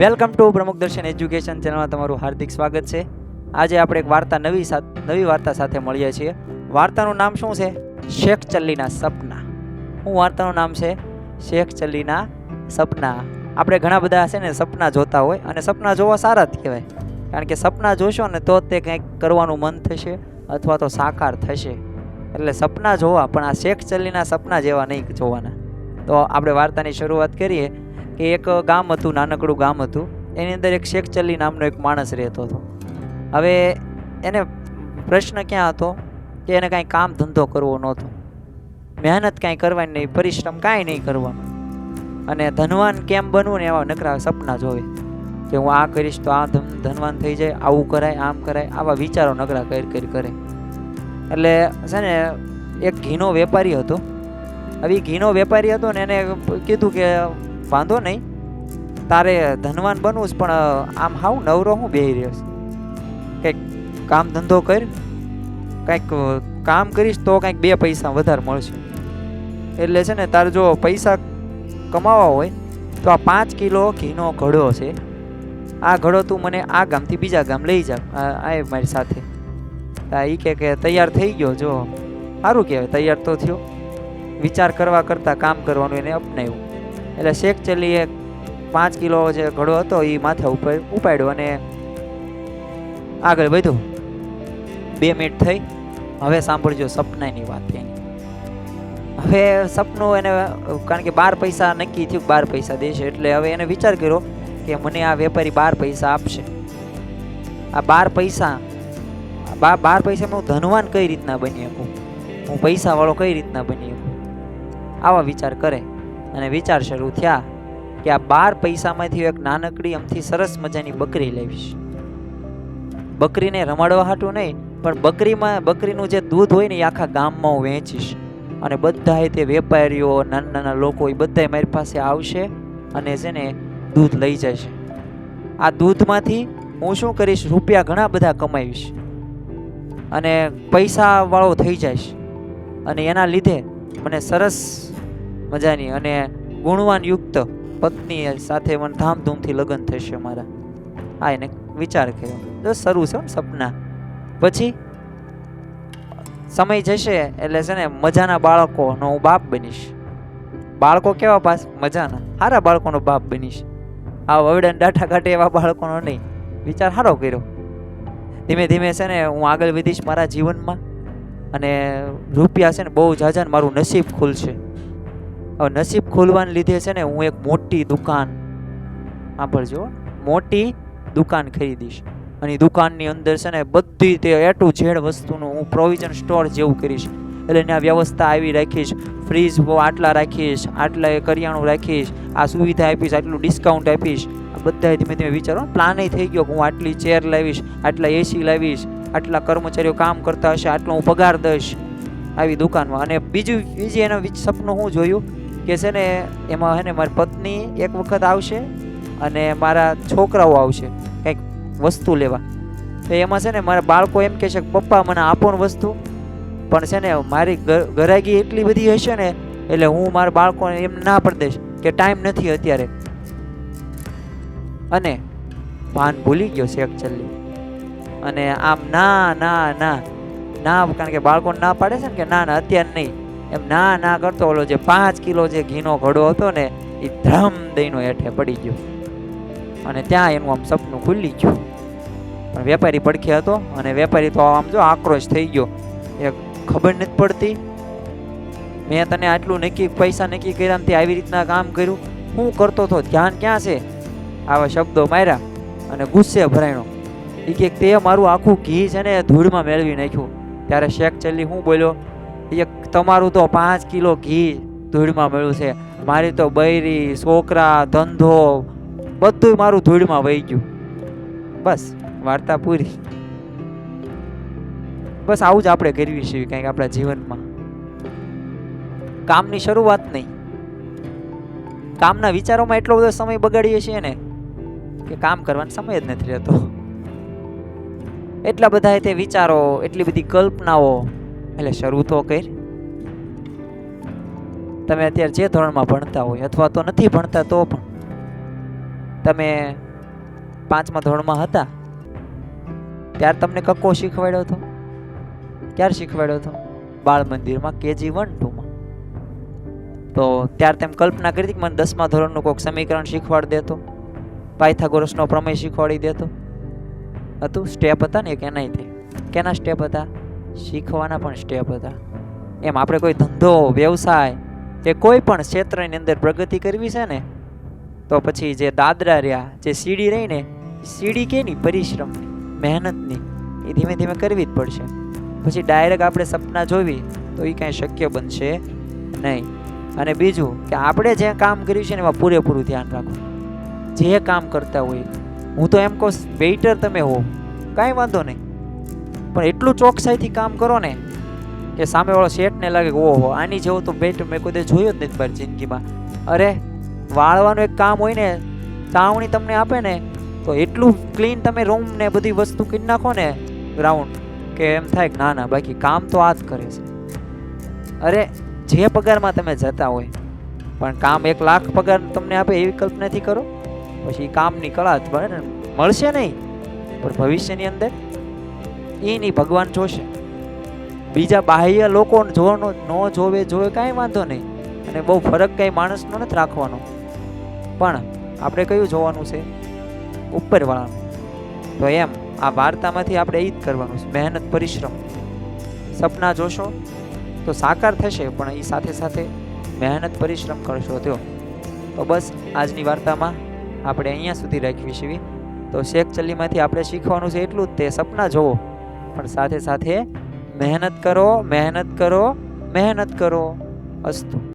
Welcome to પ્રમુખ દર્શન education ચેનલમાં તમારું હાર્દિક સ્વાગત છે. આજે આપણે એક વાર્તા નવી નવી વાર્તા સાથે મળીએ છીએ. વાર્તાનું નામ શું છે? શેખ ચલ્લીના સપના. શું વાર્તાનું નામ છે? શેખ ચલ્લીના સપના. આપણે ઘણા બધા છે ને સપના જોતા હોય અને સપના જોવા સારા જ કહેવાય. કારણ કે સપના જોશો ને તો તે કંઈક કરવાનું મન થશે અથવા તો સાકાર થશે. એટલે સપના જોવા, પણ આ શેખ ચલ્લીના સપના જેવા નહીં જોવાના. તો આપણે વાર્તાની શરૂઆત કરીએ. કે એક ગામ હતું, નાનકડું ગામ હતું. એની અંદર એક શેખ ચલ્લી નામનો એક માણસ રહેતો હતો. હવે એને પ્રશ્ન ક્યાં હતો કે એને કાંઈ કામ ધંધો કરવો નહોતો. મહેનત કાંઈ કરવાની નહીં, પરિશ્રમ કાંઈ નહીં કરવાનું. અને ધનવાન કેમ બનવું ને એવા નકરા સપના જોવે. કે હું આ કરીશ તો આ ધનવાન થઈ જાય, આવું કરાય, આમ કરાય, આવા વિચારો નકરા કર, કરી, કરે. એટલે છે ને, એક ઘીનો વેપારી હતો. હવે ઘીનો વેપારી હતો ને એને કીધું કે વાંધો નહીં. તારે ધનવાન બનવું જ પણ આમ હાવ નવરો હું બેહી રહ્યો છે. કંઈક કામ ધંધો કર, કંઈક કામ કરીશ તો કંઈક બે પૈસા વધારે મળશે. એટલે છે ને, તારે જો પૈસા કમાવા હોય, તો આ પાંચ કિલો ઘીનો ઘડો છે. આ ઘડો તું મને આ ગામથી બીજા ગામ લઈ જા આ મારી સાથે. એ કે કે તૈયાર થઈ ગયો, જો. સારું કહેવાય, તૈયાર તો થયો. વિચાર કરવા કરતાં કામ કરવાનું એને અપનાવ્યું. એટલે શેખ ચલીએ પાંચ કિલો જે ઘડો હતો એ માથા ઉપર ઉપાડ્યો અને આગળ વધ્યું. બે મિનિટ થઈ. હવે સાંભળજો સપનાની વાત એની. હવે સપનું એને, કારણ કે બાર પૈસા નક્કી થયું બાર પૈસા દેશે, એટલે હવે એને વિચાર કર્યો કે મને આ વેપારી બાર પૈસા આપશે. આ બાર પૈસા, બા, બાર પૈસામાં હું ધનવાન કઈ રીતના બની શકું? હું પૈસાવાળો કઈ રીતના બની શકું? આવા વિચાર કરે. અને વિચાર શરૂ થયા કે આ બાર પૈસામાંથી એક નાનકડી અમથી સરસ મજાની બકરી લેવીશ. બકરીને રમાડવા હાટું નહીં, પણ બકરીમાં, બકરીનું જે દૂધ હોય ને એ આખા ગામમાં હું વેચીશ. અને બધા તે વેપારીઓ, નાના નાના લોકો એ બધાય મારી પાસે આવશે અને છે ને દૂધ લઈ જશે. આ દૂધમાંથી હું શું કરીશ? રૂપિયા ઘણા બધા કમાવીશ અને પૈસાવાળો થઈ જઈશ. અને એના લીધે મને સરસ મજાની અને ગુણવાન યુક્ત પત્ની સાથે મને ધામધૂમથી લગ્ન થશે મારા આ એને વિચાર કર્યો. તો શરૂ છે સપના. પછી સમય જશે એટલે છે ને મજાના બાળકોનો હું બાપ બનીશ. બાળકો કેવા પાસ? મજાના. સારા બાળકોનો બાપ બનીશ. આ વવડન ડાઠા કાઢે એવા બાળકોનો નહીં. વિચાર સારો કર્યો. ધીમે ધીમે છે ને હું આગળ વધીશ મારા જીવનમાં. અને રૂપિયા છે ને બહુ જાજા મારું નસીબ ખુલશે. નસીબ ખોલવાને લીધે છે ને હું એક મોટી દુકાન સાંભળજો મોટી દુકાન ખરીદીશ. અને દુકાનની અંદર છે ને બધી તે એ ટુ ઝેડ વસ્તુનું હું પ્રોવિઝન સ્ટોર જેવું કરીશ. એટલે ત્યાં વ્યવસ્થા આવી રાખીશ. ફ્રીજ આટલા રાખીશ, આટલા કરિયાણું રાખીશ, આ સુવિધા આપીશ, આટલું ડિસ્કાઉન્ટ આપીશ. બધા ધીમે ધીમે વિચારો પ્લાન થઈ ગયો કે હું આટલી ચેર લાવીશ, આટલા એસી લાવીશ, આટલા કર્મચારીઓ કામ કરતા હશે, આટલો હું પગાર દઈશ. આવી દુકાનમાં. અને બીજું, બીજી એનો સપનું હું જોયું? કે છે ને, એમાં હે ને, મારી પત્ની એક વખત આવશે અને મારા છોકરાઓ આવશે, કંઈક વસ્તુ લેવા. તો એમાં છે ને, મારા બાળકો એમ કહેશે કે, પપ્પા, મને આપો વસ્તુ. પણ છે ને, મારી ગરાગી એટલી બધી હશે ને, એટલે હું મારા બાળકોને એમ ના પડી દઈશ કે ટાઈમ નથી અત્યારે. અને ભાન ભૂલી ગયો શેખ છેલ્લી અને આમ ના ના ના ના, કારણ કે બાળકોને ના પાડે છે ને, કે ના ના, અત્યારે નહીં. એમ ના ના કરતો, ઓલો જે પાંચ કિલો જે ઘીનો ઘડો હતો ને, એ ધ્રમ દઈનો હેઠે પડી ગયો. અને ત્યાં એનું આમ સપનું ખુલ્લી ગયું. પણ વેપારી પડખે હતો, અને વેપારી તો આમ જો આક્રોશ થઈ ગયો. એ ખબર નથી પડતી. મેં તને આટલું નક્કી, પૈસા નક્કી કર્યા તે આવી રીતના કામ કર્યું. હું કરતો હતો ધ્યાન ક્યાં છે? આવા શબ્દો માર્યા અને ગુસ્સે ભરાયણો. એ કે તે મારું આખું ઘી છે ને ધૂળમાં મેળવી નાખ્યું. ત્યારે શેખ ચલ્લી હું બોલ્યો એ તમારું તો પાંચ કિલો ઘી ધૂળમાં મળ્યું છે. મારી તો બૈરી, છોકરા, ધંધો બધું મારું ધૂળમાં વહી ગયું. બસ, વાર્તા પૂરી. બસ આવું જ આપણે કરવી છે કંઈક આપણા જીવનમાં. કામની શરૂઆત નહીં. કામના વિચારોમાં એટલો બધો સમય બગાડીએ છીએ ને કે કામ કરવાનો સમય જ નથી રહેતો. એટલા બધા તે વિચારો, એટલી બધી કલ્પનાઓ એટલે શરૂ તો કર. તમે અત્યારે જે ધોરણમાં ભણતા હોય અથવા તો નથી ભણતા તો પણ તમે પાંચમા ધોરણમાં હતા, ત્યારે તમને કક્કો શીખવાડ્યો હતો? ક્યારે શીખવાડ્યો હતો? બાળ મંદિરમાં કેજી વન ટુમાં તો ત્યારે તેમ કલ્પના કરી હતી કે મને દસમા ધોરણનું કોઈક સમીકરણ શીખવાડી દેતો, પાયથાગોરસનો પ્રમેય શીખવાડી દેતો. હતું સ્ટેપ હતા ને એક એનાય કેના સ્ટેપ હતા? શીખવાના પણ સ્ટેપ હતા. એમ આપણે કોઈ ધંધો, વ્યવસાય કે કોઈ પણ ક્ષેત્રની અંદર પ્રગતિ કરવી છે ને, તો પછી જે દાદરા રહ્યા, જે સીડી રહી ને સીડી કેની? પરિશ્રમની મહેનતની. એ ધીમે ધીમે કરવી જ પડશે. પછી ડાયરેક્ટ આપણે સપના જોવી, તો એ કાંઈ શક્ય બનશે નહીં. અને બીજું કે આપણે જે કામ કર્યું છે ને, એમાં પૂરેપૂરું ધ્યાન રાખો જે કામ કરતા હોય, હું તો એમ કહું, વેઇટર તમે હો. કાંઈ વાંધો નહીં. પણ એટલું ચોકસાઈથી કામ કરો ને કે સામેવાળો શેઠને લાગે કે ઓહો, આની જેવો તો બેટ મેં કોઈ જોયું જ નથી મારી જિંદગીમાં. અરે, વાળવાનું એક કામ હોય ને, તાવણી તમને આપે ને, તો એટલું ક્લીન તમે રૂમ ને બધી વસ્તુ કરી નાખો ને ગ્રાઉન્ડ કે એમ થાય કે ના ના, બાકી કામ તો આ જ કરે છે. અરે, જે પગારમાં તમે જતા હોય, પણ કામ એક લાખ પગાર તમને આપે એવી કલ્પનાથી કરો, પછી કામની કળા ને, મળશે નહીં. પણ ભવિષ્યની અંદર એ નહીં ભગવાન જોશે. બીજા બાહ્ય લોકો જોવાનો ન જોવે જોવે કાંઈ વાંધો નહીં. અને બહુ ફરક કાંઈ માણસનો નથી રાખવાનો. પણ આપણે કયું જોવાનું છે? ઉપરવાળાનું. તો એમ, આ વાર્તામાંથી આપણે એ જ કરવાનું છે. મહેનત, પરિશ્રમ. સપના જોશો તો સાકાર થશે, પણ એ સાથે સાથે મહેનત, પરિશ્રમ કરશો તો. તો બસ આજની વાર્તામાં આપણે અહીંયા સુધી રાખવી છીએ. તો શેખ ચલ્લીમાંથી આપણે શીખવાનું છે એટલું જ તે સપના જોવો. પણ સાથે સાથે મહેનત કરો મહેનત કરો મહેનત કરો. અસ્તુ.